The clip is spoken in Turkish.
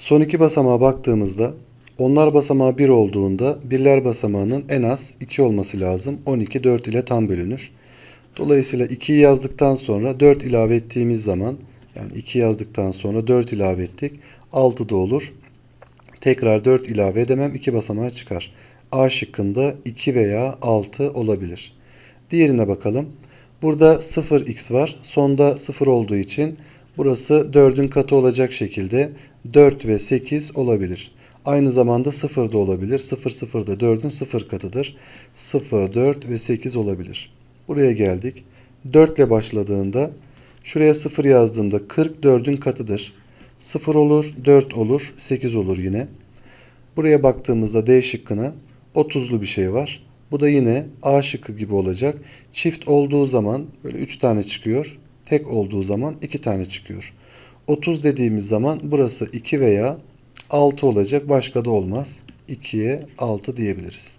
Son iki basamağa baktığımızda onlar basamağı 1 olduğunda birler basamağının en az 2 olması lazım. 12 4 ile tam bölünür. Dolayısıyla 2'yi yazdıktan sonra 4 ilave ettiğimiz zaman yani 2 yazdıktan sonra 4 ilave ettik. 6 da olur. Tekrar 4 ilave edemem 2 basamağa çıkar. A şıkkında 2 veya 6 olabilir. Diğerine bakalım. Burada 0x var. Sonda 0 olduğu için burası 4'ün katı olacak şekilde 4 ve 8 olabilir. Aynı zamanda 0 da olabilir. 0 0 da 4'ün 0 katıdır. 0, 4 ve 8 olabilir. Buraya geldik. 4 ile başladığında şuraya 0 yazdığımda 40 4'ün katıdır. 0 olur, 4 olur, 8 olur yine. Buraya baktığımızda D şıkkına 30'lu bir şey var. Bu da yine A şıkkı gibi olacak. Çift olduğu zaman böyle 3 tane çıkıyor. Tek olduğu zaman 2 tane çıkıyor. 30 dediğimiz zaman burası 2 veya 6 olacak. Başka da olmaz. 2'ye 6 diyebiliriz.